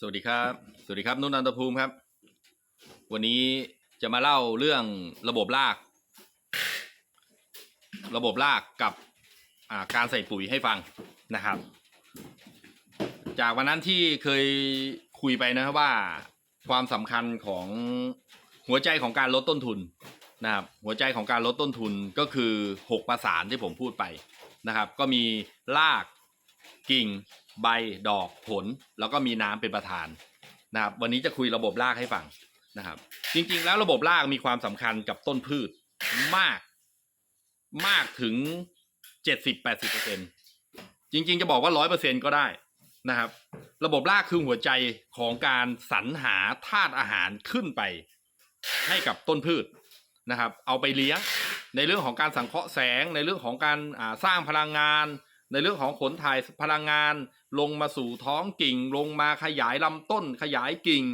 สวัสดีครับ สวัสดีครับ นุ่นนันทภูมิครับ วันนี้จะมาเล่าเรื่องระบบราก ระบบรากกับอ่าการใส่ปุ๋ยให้ฟังนะครับ จากวันนั้นที่เคยคุยไปนะครับว่าความสำคัญของหัวใจของการลดต้นทุนนะครับ หัวใจของการลดต้นทุนก็คือหกประสานที่ผมพูดไปนะครับ ก็มีราก กิ่ง ใบดอกผล แล้วก็มีน้ำเป็นประธานนะครับ วันนี้จะคุยระบบรากให้ฟังนะครับ จริงๆ แล้วระบบรากมีความสำคัญกับต้นพืชมากมากถึงเจ็ดสิบแปดสิบเปอร์เซ็นจริง ๆ จะบอกว่าร้อยเปอร์เซ็นก็ได้นะครับ ระบบรากคือหัวใจของการสรรหาธาตุอาหารขึ้นไป ให้กับต้นพืชนะครับ เอาไปเลี้ยงในเรื่องของการสังเคราะห์แสงในเรื่องของการสร้างพลังงาน ในเรื่องของขนถ่ายพลังงาน ลงมาสู่ท้องกิ่ง ลงมาขยายลำต้น ขยายกิ่ง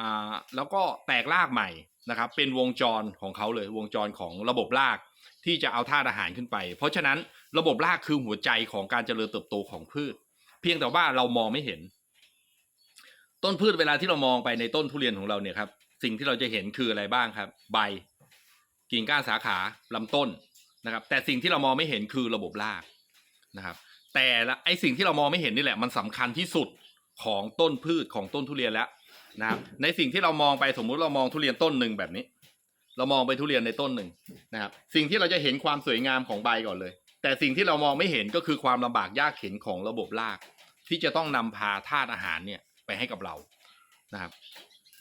อ่าแล้วก็แตกรากใหม่นะครับ เป็นวงจรของเขาเลยวงจรของระบบรากที่จะเอาธาตุอาหารขึ้นไป เพราะฉะนั้นระบบรากคือหัวใจของการเจริญเติบโตของพืช เพียงแต่ว่าเรามองไม่เห็น ต้นพืชเวลาที่เรามองไปในต้นทุเรียนของเราเนี่ยครับ สิ่งที่เราจะเห็นคืออะไรบ้างครับ ใบ กิ่งก้านสาขาลำต้นนะครับ แต่สิ่งที่เรามองไม่เห็นคือระบบราก นะครับ แต่ละไอสิ่งที่เรามองไม่เห็นนี่แหละมันสำคัญที่สุดของต้นพืชของต้นทุเรียนแล้วนะครับในสิ่งที่เรามองไปสมมุติเรามองทุเรียนต้นหนึ่งแบบนี้ เรามองไปทุเรียนในต้นหนึ่งนะครับ สิ่งที่เราจะเห็นความสวยงามของใบก่อนเลย แต่สิ่งที่เรามองไม่เห็นก็คือความลำบากยากเข็นของระบบราก ที่จะต้องนำพาธาตุอาหารเนี่ยไปให้กับเรานะครับ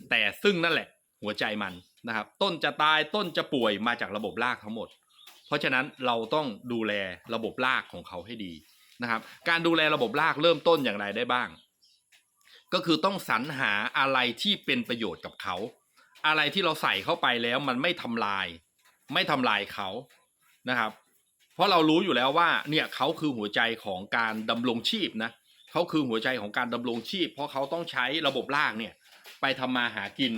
แต่ซึ่งนั่นแหละหัวใจมันนะครับ ต้นจะตายต้นจะป่วยมาจากระบบรากทั้งหมด เพราะฉะนั้นเราต้องดูแลระบบรากของเขาให้ดีนะครับ การดูแลระบบรากเริ่มต้นอย่างไรได้บ้าง ก็คือต้องสรรหาอะไรที่เป็นประโยชน์กับเขา อะไรที่เราใส่เข้าไปแล้วมันไม่ทำลาย ไม่ทำลายเขานะครับ เพราะเรารู้อยู่แล้วว่าเนี่ยเขาคือหัวใจของการดำรงชีพนะเขาคือหัวใจของการดำรงชีพ เพราะเขาต้องใช้ระบบรากเนี่ยไปทำมาหากิน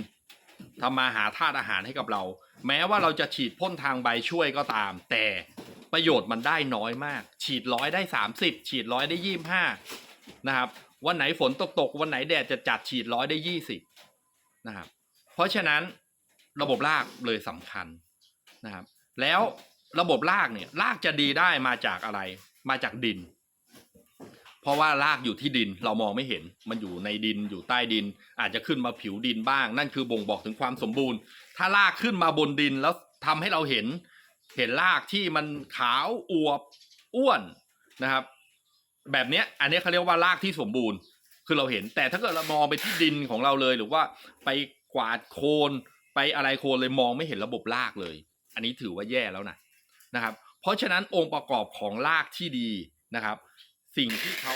ทำมาหาธาตุอาหารให้กับเรา แม้ว่าเราจะฉีดพ่นทางใบช่วยก็ตาม แต่ประโยชน์มันได้น้อยมาก ฉีดร้อยได้สามสิบฉีดร้อยได้ยี่ห้านะครับวันไหนฝนตกตกวันไหนแดดจะจัดฉีดร้อยได้ยี่สิบนะครับเพราะฉะนั้นระบบรากเลยสำคัญนะครับแล้วระบบรากเนี่ยรากจะดีได้มาจากอะไร มาจากดิน ราะว่ารากอยู่ที่ดินเรามองไม่เห็น มันอยู่ในดินอยู่ใต้ดิน อาจจะขึ้นมาผิวดินบ้าง นั่นคือบ่งบอกถึงความสมบูรณ์ ถ้ารากขึ้นมาบนดินแล้วทำให้เราเห็น เห็นรากที่มันขาวอวบอ้วนนะครับ แบบนี้อันนี้เขาเรียกว่ารากที่สมบูรณ์ คือเราเห็น แต่ถ้าเกิดเรามองไปที่ดินของเราเลยหรือว่าไปกวาดโคลนไปอะไรโคลนเลยมองไม่เห็นระบบรากเลย อันนี้ถือว่าแย่แล้วนะนะครับ เพราะฉะนั้นองค์ประกอบของรากที่ดีนะครับ สิ่งที่เขา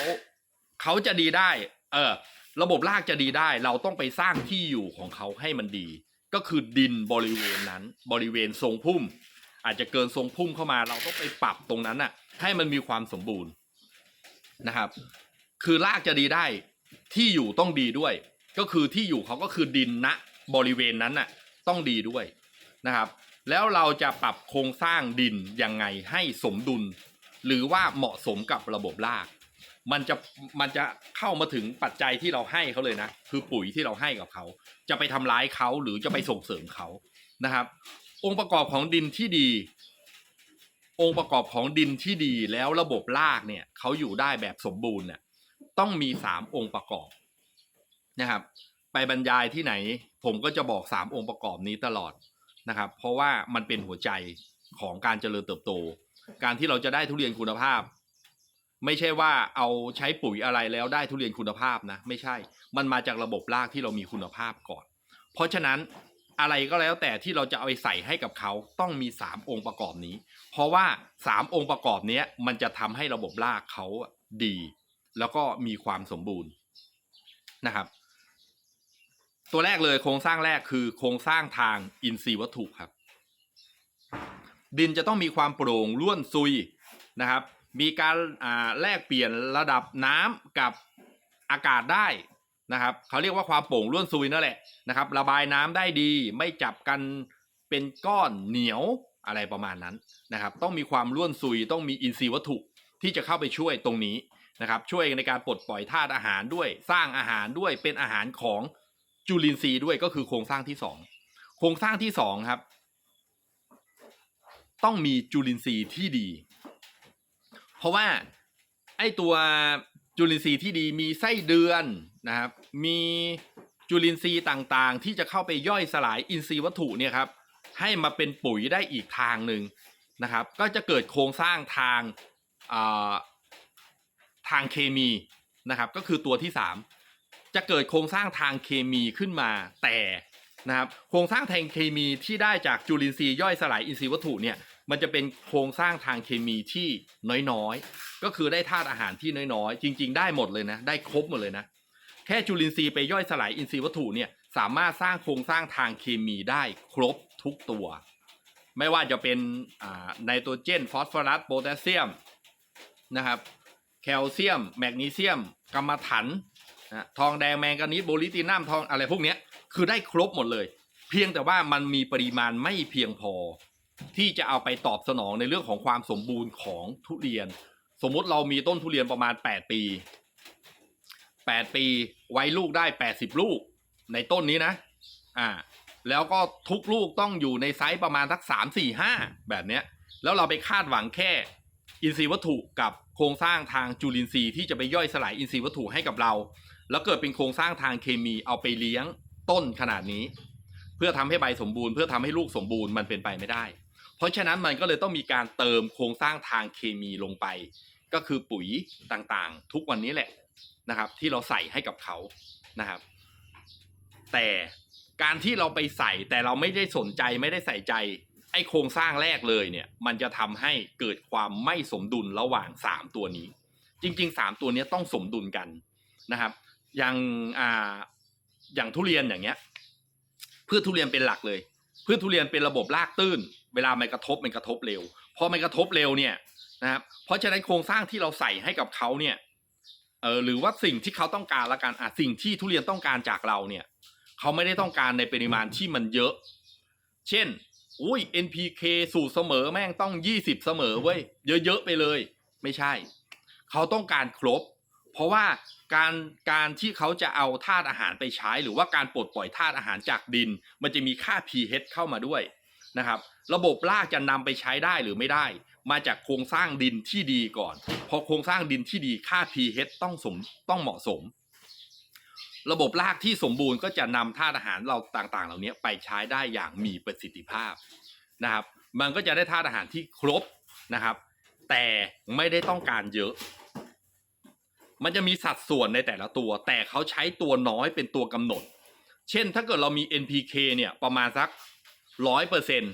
เขาจะดีได้ เออ ระบบรากจะดีได้ เราต้องไปสร้างที่อยู่ของเขาให้มันดี ก็คือดินบริเวณนั้น บริเวณทรงพุ่ม อาจจะเกินทรงพุ่มเข้ามา เราต้องไปปรับตรงนั้นน่ะ ให้มันมีความสมบูรณ์นะครับ คือรากจะดีได้ที่อยู่ต้องดีด้วย ก็คือที่อยู่เขาก็คือดินณบริเวณนั้นน่ะ ต้องดีด้วยนะครับ แล้วเราจะปรับโครงสร้างดินยังไงให้สมดุล หรือว่าเหมาะสมกับระบบราก มันจะมันจะเข้ามาถึงปัจจัยที่เราให้เขาเลยนะ คือปุ๋ยที่เราให้กับเขา จะไปทำร้ายเขาหรือจะไปส่งเสริมเขานะครับ องค์ประกอบของดินที่ดี องค์ประกอบของดินที่ดีแล้วระบบรากเนี่ยเขาอยู่ได้แบบสมบูรณ์เนี่ยต้องมีสามองค์ประกอบนะครับ ไปบรรยายที่ไหน ผมก็จะบอกสามองค์ประกอบนี้ตลอดนะครับ เพราะว่ามันเป็นหัวใจของการเจริญเติบโต การที่เราจะได้ทุเรียนคุณภาพ ไม่ใช่ว่าเอาใช้ปุ๋ยอะไรแล้วได้ทุเรียนคุณภาพนะ ไม่ใช่ มันมาจากระบบรากที่เรามีคุณภาพก่อน เพราะฉะนั้นอะไรก็แล้วแต่ที่เราจะเอาไปใส่ให้กับเขาต้องมีสามองค์ประกอบนี้ เพราะว่าสามองค์ประกอบนี้มันจะทำให้ระบบรากเขาดี แล้วก็มีความสมบูรณ์นะครับ ตัวแรกเลยโครงสร้างแรกคือโครงสร้างทางอินทรีย์วัตถุครับ ดินจะต้องมีความโปร่งร่วนซุยนะครับ มีการแลกเปลี่ยนระดับน้ำกับอากาศได้นะครับเขาเรียกว่าความโปร่งร่วนซุยนั่นแหละนะครับ ระบายน้ำได้ดีไม่จับกันเป็นก้อนเหนียวอะไรประมาณนั้นนะครับ ต้องมีความร่วนซุยต้องมีอินทรีย์วัตถุที่จะเข้าไปช่วยตรงนี้นะครับ ช่วยในการปลดปล่อยธาตุอาหารด้วย สร้างอาหารด้วยเป็นอาหารของจุลินทรีย์ด้วยก็คือโครงสร้างที่สองโครงสร้างที่สองครับ ต้องมีจุลินทรีย์ที่ดี เพราะว่าไอตัวจุลินทรีย์ที่ดีมีไส้เดือนนะครับ มีจุลินทรีย์ต่างๆ ที่จะเข้าไปย่อยสลายอินทรีย์วัตถุเนี่ยครับให้มาเป็นปุ๋ยได้อีกทางหนึ่งนะครับ ก็จะเกิดโครงสร้างทางาทางเคมีนะครับ ก็คือตัวที่ 3 จะเกิดโครงสร้างทางเคมีขึ้นมาแต่นะครับโครงสร้างทางเคมีที่ได้จากจุลินทรีย์ย่อยสลายอินทรีย์วัตถุเนี่ย มันจะเป็นโครงสร้างทางเคมีที่น้อยๆ ก็คือได้ธาตุอาหารที่น้อยๆ จริง ๆ ได้หมดเลยนะ ได้ครบหมดเลยนะ แค่จุลินทรีย์ไปย่อยสลายอินทรีย์วัตถุเนี่ยสามารถสร้างโครงสร้างทางเคมีได้ครบทุกตัว ไม่ว่าจะเป็นไนโตรเจน ฟอสฟอรัส โพแทสเซียมนะครับ แคลเซียม แมกนีเซียมกรรมะถันนะทองแดงแมงกานีสโบลิตินัมทองอะไรพวกนี้คือได้ครบหมดเลย เพียงแต่ว่ามันมีปริมาณไม่เพียงพอ ที่จะเอาไปตอบสนองในเรื่องของความสมบูรณ์ของทุเรียน สมมุติเรามีต้นทุเรียนประมาณ 8 ปี 8 ปีไว้ลูกได้ 80 ลูกในต้นนี้นะ อ่า แล้วก็ทุกลูกต้องอยู่ในไซส์ประมาณสัก 3 4 5 แบบเนี้ย แล้วเราไปคาดหวังแค่อินทรีย์วัตถุกับโครงสร้างทางจุลินทรีย์ที่จะไปย่อยสลายอินทรีย์วัตถุให้กับเรา แล้วเกิดเป็นโครงสร้างทางเคมีเอาไปเลี้ยงต้นขนาดนี้ เพื่อทำให้ใบสมบูรณ์เพื่อทำให้ลูกสมบูรณ์มันเป็นไปไม่ได้ เพราะฉะนั้นมันก็เลยต้องมีการเติมโครงสร้างทางเคมีลงไป ก็คือปุ๋ยต่างๆ ทุกวันนี้แหละนะครับ ที่เราใส่ให้กับเขานะครับ แต่การที่เราไปใส่แต่เราไม่ได้สนใจไม่ได้ใส่ใจ ไอ้โครงสร้างแรกเลยเนี่ย มันจะทำให้เกิดความไม่สมดุลระหว่างสามตัวนี้ จริงๆสามตัวนี้ต้องสมดุลกันนะครับ อย่างอ่าอย่างทุเรียนอย่างเงี้ยพืชทุเรียนเป็นหลักเลยพืชทุเรียนเป็นระบบรากตื้น เวลามันกระทบมันกระทบเร็วพอมันกระทบเร็วเนี่ยนะครับเพราะฉะนั้นโครงสร้างที่เราใส่ให้กับเขาเนี่ยเออหรือว่าสิ่งที่เขาต้องการละกันอะสิ่งที่ทุเรียนต้องการจากเราเนี่ยเขาไม่ได้ต้องการในปริมาณที่มันเยอะ เช่นอุ้ย NPK สูตรเสมอแม่งต้อง20เสมอเว้ยเยอะๆไปเลย ไม่ใช่ เขาต้องการครบ เพราะว่าการการที่เขาจะเอาธาตุอาหารไปใช้ หรือว่าการปลดปล่อยธาตุอาหารจากดิน มันจะมีค่า pH เข้ามาด้วยนะครับ ระบบรากจะนำไปใช้ได้หรือไม่ได้ มาจากโครงสร้างดินที่ดีก่อน พอโครงสร้างดินที่ดีค่า pH ต้องสมต้องเหมาะสม ระบบรากที่สมบูรณ์ก็จะนำธาตุอาหารเราต่างๆ เหล่านี้ไปใช้ได้อย่างมีประสิทธิภาพนะครับ มันก็จะได้ธาตุอาหารที่ครบนะครับ แต่ไม่ได้ต้องการเยอะมันจะมีสัดส่วนในแต่ละตัว แต่เขาใช้ตัวน้อยเป็นตัวกำหนด เช่นถ้าเกิดเรามี NPK เนี่ยประมาณสักร้อยเปอร์เซ็นต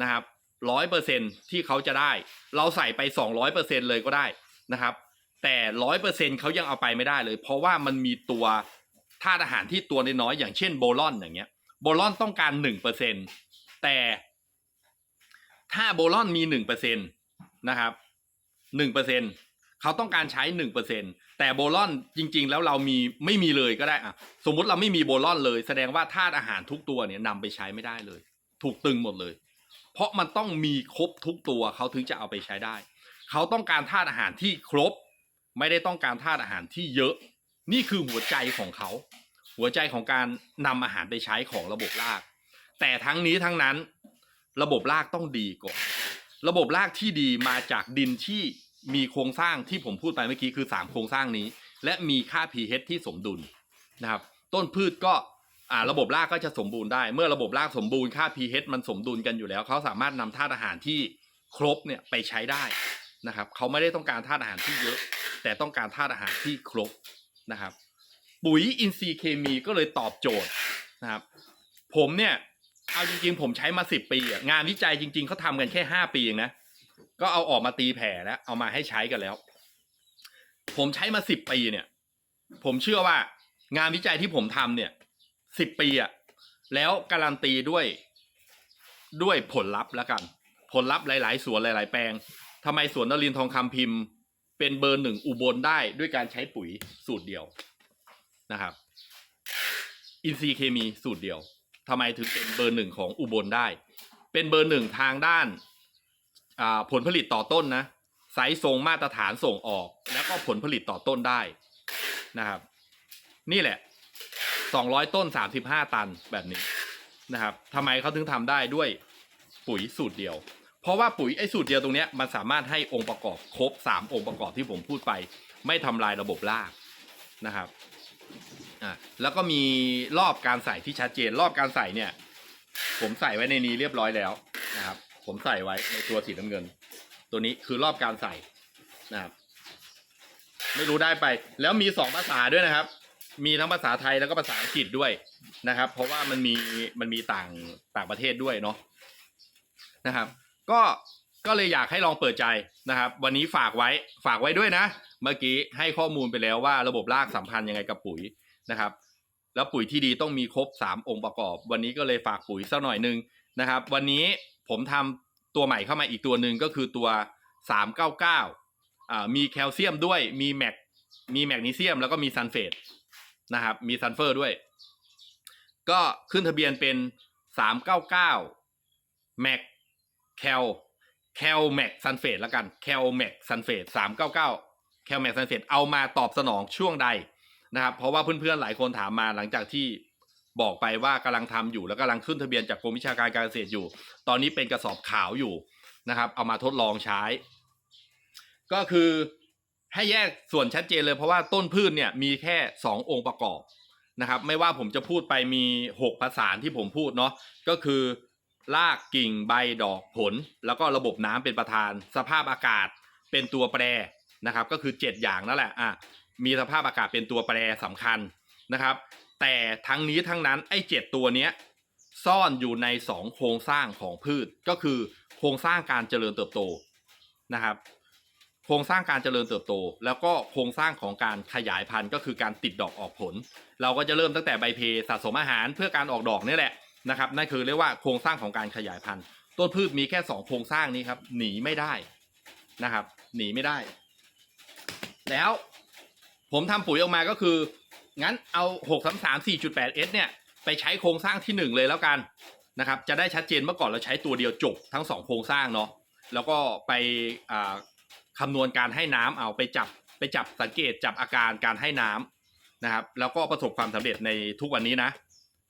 นะครับร้อยเปอร์เซ็นที่เขาจะได้ เราใส่ไปสองร้อยเปอร์เซ็นเลยก็ได้นะครับ แต่ร้อยเปอร์เซ็นเขายังเอาไปไม่ได้เลย เพราะว่ามันมีตัวธาตุอาหารที่ตัวน้อยๆอย่างเช่นโบลอนอย่างเงี้ยโบลอนต้องการหนึ่งเปอร์เซ็นแต่ถ้าโบลอนมีหนึ่งเปอร์เซ็นนะครับหนึ่งเปอร์เซ็นเขาต้องการใช้หนึ่งเปอร์เซ็นแต่โบลอนจริง ๆ แล้วเรามีไม่มีเลยก็ได้อะสมมุติเราไม่มีโบลอนเลย แสดงว่าธาตุอาหารทุกตัวเนี่ยนำไปใช้ไม่ได้เลย ถูกตึงหมดเลย เพราะมันต้องมีครบทุกตัวเขาถึงจะเอาไปใช้ได้ เขาต้องการธาตุอาหารที่ครบ ไม่ได้ต้องการธาตุอาหารที่เยอะ นี่คือหัวใจของเขา หัวใจของการนำอาหารไปใช้ของระบบราก แต่ทั้งนี้ทั้งนั้น ระบบรากต้องดีก่อน ระบบรากที่ดีมาจากดินที่มีโครงสร้างที่ผมพูดไปเมื่อกี้คือ 3 โครงสร้างนี้ และมีค่า pH ที่สมดุลนะครับ ต้นพืชก็ อ่าระบบรากก็จะสมบูรณ์ได้เมื่อระบบรากสมบูรณ์ค่า pH มันสมดุลกันอยู่แล้ว เขาสามารถนำธาตุอาหารที่ครบเนี่ยไปใช้ได้นะครับเขาไม่ได้ต้องการธาตุอาหารที่เยอะ แต่ต้องการธาตุอาหารที่ครบนะครับ ปุ๋ยอินทรีย์เคมีก็เลยตอบโจทย์นะครับ ผมเนี่ยเอาจริงๆ ผมใช้มาสิบปีอะงานวิจัยจริงๆเขาทำกันแค่ห้าปีเองนะก็เอาออกมาตีแผ่แล้ว เอามาให้ใช้กันแล้ว ผมใช้มาสิบปีเนี่ย ผมเชื่อว่างานวิจัยที่ผมทำเนี่ย สิบปีอะแล้วการันตีด้วยด้วยผลลัพธ์แล้วกัน ผลลัพธ์หลาย ๆ สวนหลาย ๆ แปลงทำไมสวนนรินทองคำพิมพ์ เป็นเบอร์หนึ่งอุบลได้ด้วยการใช้ปุ๋ยสูตรเดียวนะครับ อินทรีเคมีสูตรเดียวทำไมถึงเป็นเบอร์หนึ่งของอุบลได้ เป็นเบอร์หนึ่งทางด้านอ่าผลผลิตต่อต้นนะไซส์ทรงมาตรฐานส่งออก แล้วก็ผลผลิตต่อต้นได้นะครับ นี่แหละ 200ต้น35ตันแบบนี้นะครับทำไมเขาถึงทำได้ด้วยปุ๋ยสูตรเดียว เพราะว่าปุ๋ยไอ้สูตรเดียวตรงนี้มันสามารถให้องค์ประกอบครบ3องค์ประกอบที่ผมพูดไป ไม่ทำลายระบบรากนะครับอะแล้วก็มีรอบการใส่ที่ชัดเจนรอบการใส่เนี่ย ผมใส่ไว้ในนี้เรียบร้อยแล้วนะครับ ผมใส่ไว้ในตัวสีน้ำเงิน ตัวนี้คือรอบการใส่นะครับไม่รู้ได้ไป แล้วมีสองภาษาด้วยนะครับ มีทั้งภาษาไทยแล้วก็ภาษาอังกฤษด้วยนะครับ เพราะว่ามันมีมันมีต่างต่างประเทศด้วยเนาะนะครับ ก็ก็เลยอยากให้ลองเปิดใจนะครับ วันนี้ฝากไว้ฝากไว้ด้วยนะ เมื่อกี้ให้ข้อมูลไปแล้วว่าระบบรากสัมพันธ์ยังไงกับปุ๋ยนะครับ แล้วปุ๋ยที่ดีต้องมีครบ 3 องค์ประกอบ วันนี้ก็เลยฝากปุ๋ยสักหน่อยหนึงนะครับ วันนี้ผมทำตัวใหม่เข้ามาอีกตัวหนึ่งก็คือตัว 399อ่ามีแคลเซียมด้วยมีแมกมีแมกนีเซียมแล้วก็มีซัลเฟต นะครับ มีซัลเฟอร์ด้วย ก็ขึ้นทะเบียนเป็น 399แมกแคลแคลแม็กซัลเฟตแล้วกันแคลแม็กซัลเฟต399แคลแม็กซัลเฟตเอามาตอบสนองช่วงใดนะครับเพราะว่าเพื่อนๆหลายคนถามมาหลังจากที่บอกไปว่ากำลังทำอยู่แล้วกำลังขึ้นทะเบียนจากกรมวิชาการการเกษตรอยู่ ตอนนี้เป็นกระสอบขาวอยู่นะครับ เอามาทดลองใช้ ก็คือ ให้แยกส่วนชัดเจนเลยเพราะว่าต้นพืชเนี่ยมีแค่ 2 องค์ประกอบนะครับ ไม่ว่าผมจะพูดไปมี 6 ภาษาที่ผมพูดเนาะก็คือรากกิ่งใบดอกผล แล้วก็ระบบน้ำเป็นประธาน สภาพอากาศเป็นตัวแปรนะครับ ก็คือ 7 อย่างนั่นแหละอะมีสภาพอากาศเป็นตัวแปรสำคัญนะครับ แต่ทั้งนี้ทั้งนั้นไอ้เจ็ดตัวเนี้ยซ่อนอยู่ในสองโครงสร้างของพืชก็คือโครงสร้างการเจริญเติบโตนะครับ โครงสร้างการเจริญเติบโต แล้วก็โครงสร้างของการขยายพันธุ์ก็คือการติดดอกออกผล เราก็จะเริ่มตั้งแต่ใบเพสะสมอาหารเพื่อการออกดอกนี่แหละนะครับนั่นคือเรียกว่าโครงสร้างของการขยายพันธุ์ต้นพืชมีแค่สองโครงสร้างนี้ครับหนีไม่ได้นะครับ หนีไม่ได้ แล้วผมทำปุ๋ยออกมาก็คือ งั้นเอา6 3 3 4.8 S เนี่ยไปใช้โครงสร้างที่ 1 เลยแล้วกันนะครับจะได้ชัดเจนเมื่อก่อนเราใช้ตัวเดียวจบทั้ง 2 โครงสร้างเนาะแล้วก็ไปอ่า คำนวณการให้น้ำเอาไปจับไปจับสังเกตจับอาการการให้น้ำนะครับ แล้วก็ประสบความสำเร็จในทุกวันนี้นะ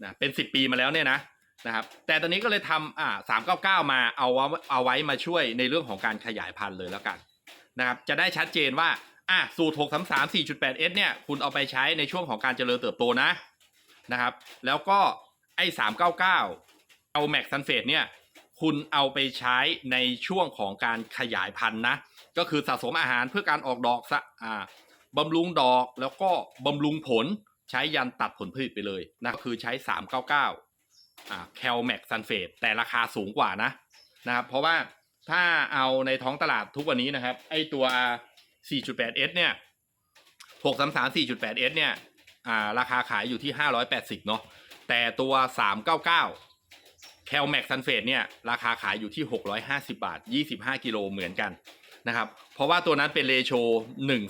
นะเป็น10ปีมาแล้วเนี่ยนะนะครับ แต่ตอนนี้ก็เลยทำอ่า399มาเอาไว้เอาไว้มาช่วยในเรื่องของการขยายพันธุ์เลยแล้วกันนะครับ จะได้ชัดเจนว่าอะสูตร6 3 3 4.8 S เนี่ยคุณเอาไปใช้ในช่วงของการเจริญเติบโตนะนะครับ แล้วก็ไอ้399เอาแม็กซันเฟตเนี่ยคุณเอาไปใช้ในช่วงของการขยายพันธุ์นะ ก็คือสะสมอาหารเพื่อการออกดอกสะอ่าบำรุงดอกแล้วก็บำรุงผลใช้ยันตัดผลผลิตไปเลยนะคือใช้ 399อ่าแคลแม็กซันเฟตแต่ราคาสูงกว่านะนะครับเพราะว่าถ้าเอาในท้องตลาดทุกวันนี้นะครับ ไอตัว 4.8S เนี่ย633 4.8S เนี่ยอ่าราคาขายอยู่ที่ 580 เนาะแต่ตัว 399 c a l m a x Sunfate เนี่ยราคาขายอยู่ที่ 650 บาท 25 กิโลเหมือนกัน นะครับ เพราะว่าตัวนั้นเป็นเลโช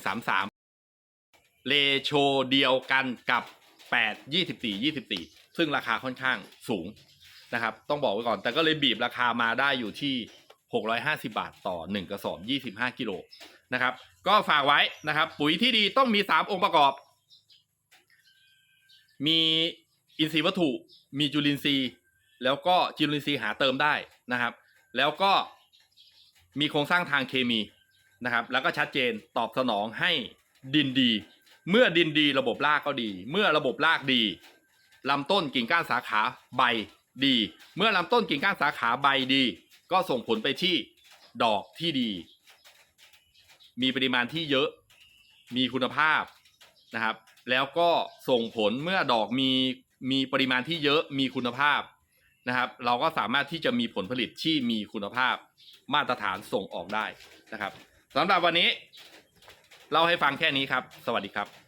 133เลโชเดียวกันกับ8 24 24ซึ่งราคาค่อนข้างสูงนะครับ ต้องบอกไว้ก่อน แต่ก็เลยบีบราคามาได้อยู่ที่ 650 บาทต่อ 1 กระสอบ 25 กิโลนะครับ ก็ฝากไว้นะครับ ปุ๋ยที่ดีต้องมี 3 องค์ประกอบ มีอินทรีย์วัตถุ มีจุลินทรีย์ แล้วก็จุลินทรีย์หาเติมได้นะครับ แล้วก็ มีโครงสร้างทางเคมีนะครับ แล้วก็ชัดเจนตอบสนองให้ดินดี เมื่อดินดีระบบรากก็ดี เมื่อระบบรากดีลำต้นกิ่งก้านสาขาใบดี เมื่อลำต้นกิ่งก้านสาขาใบดี ก็ส่งผลไปที่ดอกที่ดี มีปริมาณที่เยอะ มีคุณภาพนะครับ แล้วก็ส่งผลเมื่อดอกมีมีปริมาณที่เยอะมีคุณภาพนะครับ เราก็สามารถที่จะมีผลผลิตที่มีคุณภาพ มาตรฐานส่งออกได้นะครับสำหรับวันนี้เล่าให้ฟังแค่นี้ครับ สวัสดีครับ